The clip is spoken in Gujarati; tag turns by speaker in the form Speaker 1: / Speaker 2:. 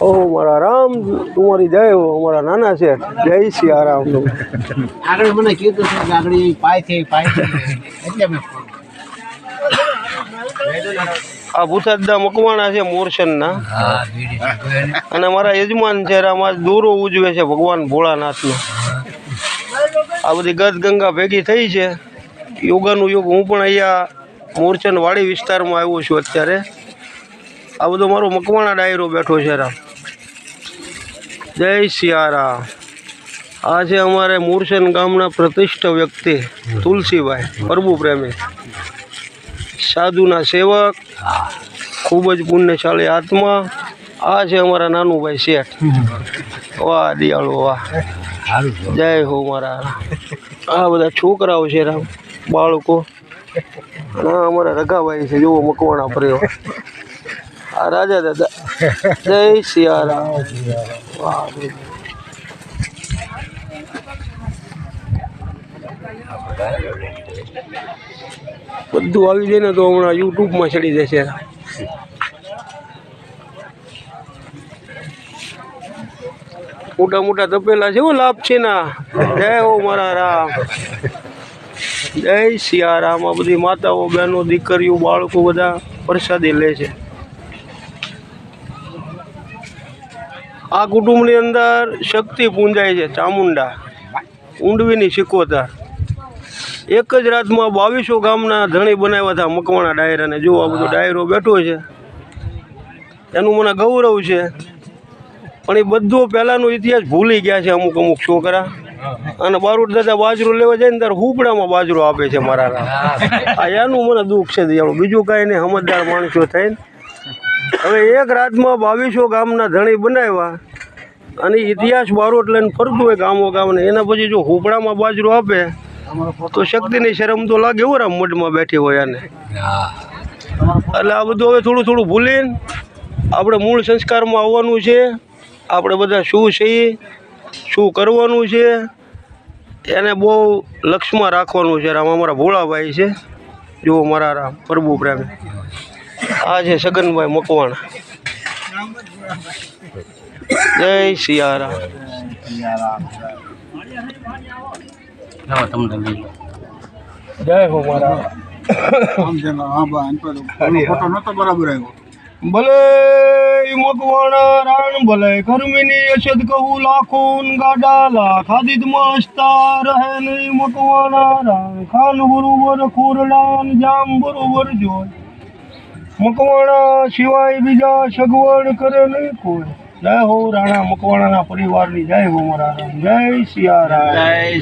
Speaker 1: ઓહો મારા રામ તમારી જય અમારા નાના છે. જય સિયારામ
Speaker 2: આગળ મને કીધું છે કે આગળ પાય છે પાય છે. એટલે મેં
Speaker 1: આ ભૂતાદા મકવાણા છે મોરસનના. અને મારા યજમાન છે આમાં દોરો ઉજવે છે ભગવાન ભોળાનાથનો. આ બધી ગત ગંગા ભેગી થઈ છે. યોગાનું યોગ હું પણ અહીંયા મોરચન વાડી વિસ્તારમાં આવ્યો છું અત્યારે. આ બધો મારો મકવાણા ડાયરો બેઠો છે રામ જય સિયારામ. આ છે અમારે મોરચન ગામના પ્રતિષ્ઠ વ્યક્તિ તુલસીભાઈ પ્રભુ પ્રેમી. સાધુના સેવક, ખૂબ જ પુણ્યશાળી આત્મા. આ છે અમારા નાનુભાઈ શેઠ. વાહ, દિયાળો, વાહ. જય હો મારા. આ બધા છોકરાઓ છે રામ બાળકો. અમારા રઘાભાઈ છે, જુઓ મકવાણા ફર્યો આ રાજા દાદા. જય સિયારામ. બધું આવી જાય ને તો હમણાં યુટ્યુબમાં ચડી જશે. મોટા મોટા તપેલા છે લાભ છે ના. જય હો મારા રામ. જય સિયારામ. આ બધી માતાઓ, બહેનો, દીકરીઓ, બાળકો બધા પ્રસાદી લે છે. આ કુટુંબની અંદર શક્તિ પૂંજાય છે, ચામુંડા, ઊંડવીની સિકોતર. એક જ રાતમાં બાવીસો ગામના ધણી બનાવ્યા હતા મકવાણા ડાયરાને જુઓ આ બધો ડાયરો બેઠો છે, એનું મને ગૌરવ છે, પણ એ બધો પહેલાંનો ઇતિહાસ ભૂલી ગયા છે અમુક અમુક છોકરા. અને બારૂટ દાદા બાજરો લેવા જાય ને ત્યારે હુપડામાં બાજરો આપે છે મારા આ એનું મને દુઃખ છે, દિયાળું. બીજું કાંઈ નહીં, સમજદાર માણસો થઈને હવે એક રાતમાં બાવીસો ગામના ધણી બનાવ્યા. અને ઇતિહાસ બારોટ લઈને ફરતું હોય ગામો ગામને એના પછી જો હોપડામાં બાજરો આપે, તો શક્તિની શરમ તો લાગે એવું રામ મઢમાં બેઠી હોય
Speaker 2: હા
Speaker 1: એટલે આ બધું હવે થોડું થોડું ભૂલીને આપણે મૂળ સંસ્કારમાં આવવાનું છે. આપણે બધા શું છીએ શું કરવાનું છે, એને બહુ લક્ષમાં રાખવાનું છે રામ. અમારા ભોળાભાઈ છે. જુઓ મારા રામ, પ્રભુ પ્રેમ. આ છે સગનભાઈ મકવાણા. જય
Speaker 2: લો.
Speaker 1: જય હો મારા.
Speaker 3: બરાબર આવ્યો.
Speaker 1: ભલે મકવાણા રાણ ભલે ગરમીની અછત કહું લાખોન ગાડાલા આદિતમાં રહે નહીં મકવાણા રાણ. ખાન બરોબર ખોરડાન જામ બરોબર જોય. મકવાણા સિવાય બીજા સગવડ કરે નહીં કોઈ. જય હો રાણા મકવાણાના પરિવારની જય હો મારા જય સિયારામ
Speaker 2: જય